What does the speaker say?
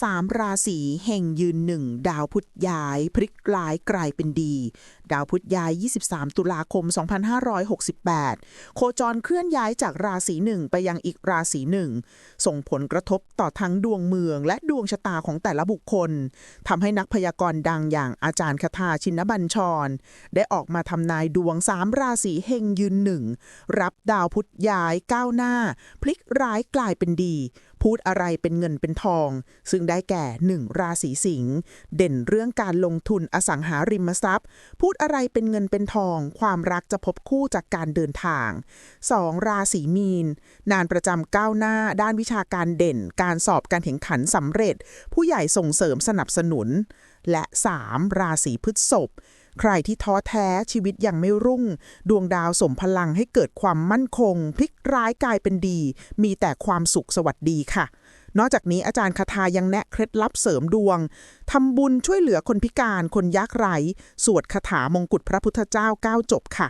สามราศีแห่งยืนหนึ่งดาวพุธย้าย พลิกร้ายกลายเป็นดี ดาวพุธย้าย 23 ตุลาคม 2568 โคจรเคลื่อนย้ายจากราศีหนึ่งไปยังอีกราศีหนึ่งส่งผลกระทบต่อทั้งดวงเมือง และดวงชะตาของแต่ละบุคคลทำให้นักพยากรณ์ดังอย่างอาจารย์คทาชินบัญชร ได้ออกมาทำนายดวงสามราศีเฮงยืนหนึ่งรับดาวพุธย้ายก้าวหน้า พลิกร้ายกลายเป็นดี พูดอะไรเป็นเงินเป็นทอง ซึ่งได้แก่หนึ่งราศีสิงห์เด่นเรื่องการลงทุนอสังหาริมทรัพย์ พูดอะไรเป็นเงินเป็นทอง ความรักจะพบคู่จากการเดินทาง 2. ราศีมีน นานประจำก้าวหน้า ด้านวิชาการเด่น การสอบการแข่งขันสำเร็จ ผู้ใหญ่ส่งเสริมสนับสนุน และ 3. ราศีพฤษภ ใครที่ท้อแท้ชีวิตยังไม่รุ่ง ดวงดาวสมพลังให้เกิดความมั่นคง พลิกร้ายกลายเป็นดี มีแต่ความสุขสวัสดีค่ะ นอกจากนี้อาจารย์คาทายังแนะเคล็ดลับเสริมดวงทำบุญช่วยเหลือคนพิการคนยากไร้สวดคาถามงกุฎพระพุทธเจ้าเก้าจบค่ะ